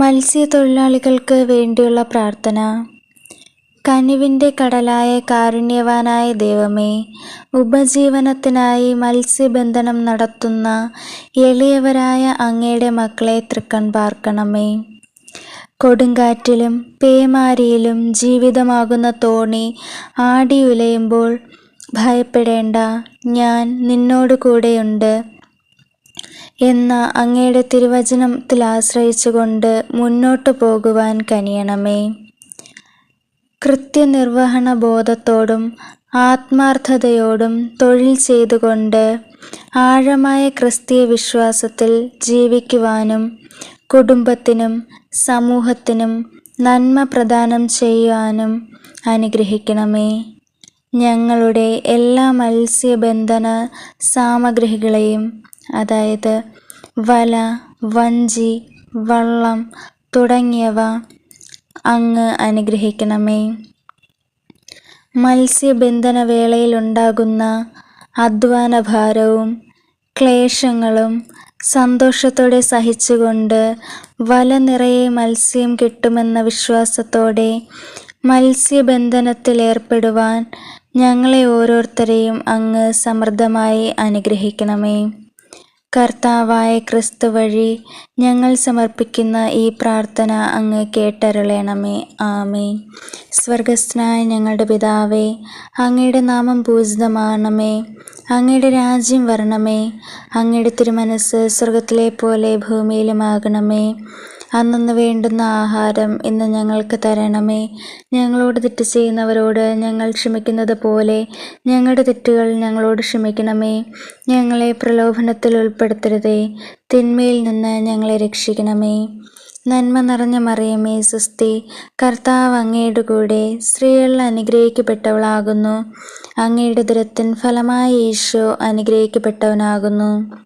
മത്സ്യത്തൊഴിലാളികൾക്ക് വേണ്ടിയുള്ള പ്രാർത്ഥന. കനിവിന്റെ കടലായ കാരുണ്യവാനായ ദൈവമേ ഉപജീവനത്തിനായി മത്സ്യബന്ധനം നടത്തുന്ന എളിയവരായ അങ്ങയുടെ മക്കളെ തൃക്കൺ പാർക്കണമേ. കൊടുങ്കാറ്റിലും പേമാരിയിലും ജീവിതമാകുന്ന തോണി ആടിയുലയുമ്പോൾ ഭയപ്പെടേണ്ട ഞാൻ നിന്നോട് കൂടെയുണ്ട് എന്ന അങ്ങയുടെ തിരുവചനത്തിൽ ആശ്രയിച്ചുകൊണ്ട് മുന്നോട്ട് പോകുവാൻ കനിയണമേ. കൃത്യനിർവഹണ ബോധത്തോടും ആത്മാർത്ഥതയോടും തൊഴിൽ ചെയ്തുകൊണ്ട് ആഴമായ ക്രിസ്തീയ വിശ്വാസത്തിൽ ജീവിക്കുവാനും കുടുംബത്തിനും സമൂഹത്തിനും നന്മ പ്രദാനം ചെയ്യുവാനും അനുഗ്രഹിക്കണമേ. ഞങ്ങളുടെ എല്ലാ മത്സ്യബന്ധന സാമഗ്രികളെയും അതായത് വല വഞ്ചി വള്ളം തുടങ്ങിയവ അങ്ങ് അനുഗ്രഹിക്കണമേ. മത്സ്യബന്ധന വേളയിലുണ്ടാകുന്ന അധ്വാനഭാരവും ക്ലേശങ്ങളും സന്തോഷത്തോടെ സഹിച്ചുകൊണ്ട് വല നിറയെ മത്സ്യം കിട്ടുമെന്ന വിശ്വാസത്തോടെ മത്സ്യബന്ധനത്തിലേർപ്പെടുവാൻ ഞങ്ങളെ ഓരോരുത്തരെയും അങ്ങ് സമൃദ്ധമായി അനുഗ്രഹിക്കണമേ. കർത്താവായ ക്രിസ്തു വഴി ഞങ്ങൾ സമർപ്പിക്കുന്ന ഈ പ്രാർത്ഥന അങ്ങ് കേട്ടരുളേണമേ. ആമേ സ്വർഗസ്നായ ഞങ്ങളുടെ പിതാവേ അങ്ങയുടെ നാമം പൂജിതമാണമേ. അങ്ങയുടെ രാജ്യം വരണമേ. അങ്ങയുടെ തിരുമനസ് സ്വർഗത്തിലെ പോലെ ഭൂമിയിലുമാകണമേ. അന്നു വേണ്ടുന്ന ആഹാരം ഇന്ന് ഞങ്ങൾക്ക് തരണമേ. ഞങ്ങളോട് തെറ്റ് ചെയ്യുന്നവരോട് ഞങ്ങൾ ക്ഷമിക്കുന്നത് പോലെ ഞങ്ങളുടെ തെറ്റുകൾ ഞങ്ങളോട് ക്ഷമിക്കണമേ. ഞങ്ങളെ പ്രലോഭനത്തിൽ ഉൾപ്പെടുത്തരുതേ. തിന്മയിൽ നിന്ന് ഞങ്ങളെ രക്ഷിക്കണമേ. നന്മ നിറഞ്ഞ മറിയമേ സുസ്തി. കർത്താവ് അങ്ങയുടെ കൂടെ സ്ത്രീകളിൽ അനുഗ്രഹിക്കപ്പെട്ടവളാകുന്നു. അങ്ങയുടെ ദുരത്തിൻ ഫലമായ ഈശോ അനുഗ്രഹിക്കപ്പെട്ടവനാകുന്നു.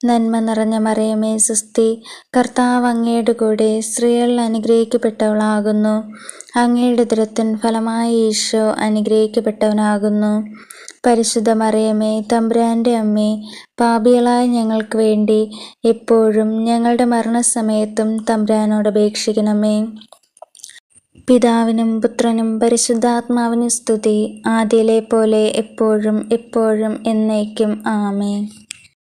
നന്മ നിറഞ്ഞ മറിയമേ സുസ്തി. കർത്താവ് അങ്ങയുടെ കൂടെ സ്ത്രീകളിൽ അനുഗ്രഹിക്കപ്പെട്ടവളാകുന്നു. അങ്ങയുടെ ദുരത്തിൻ ഫലമായ ഈശോ അനുഗ്രഹിക്കപ്പെട്ടവനാകുന്നു. പരിശുദ്ധ മറിയമേ തമ്പുരാന്റെ അമ്മേ പാപികളായ ഞങ്ങൾക്ക് വേണ്ടി എപ്പോഴും ഞങ്ങളുടെ മരണസമയത്തും തമ്പുരാനോട് അപേക്ഷിക്കണമേ. പിതാവിനും പുത്രനും പരിശുദ്ധാത്മാവിനും സ്തുതി. ആദ്യയിലെ പോലെ എപ്പോഴും എപ്പോഴും എന്നേക്കും. ആമേ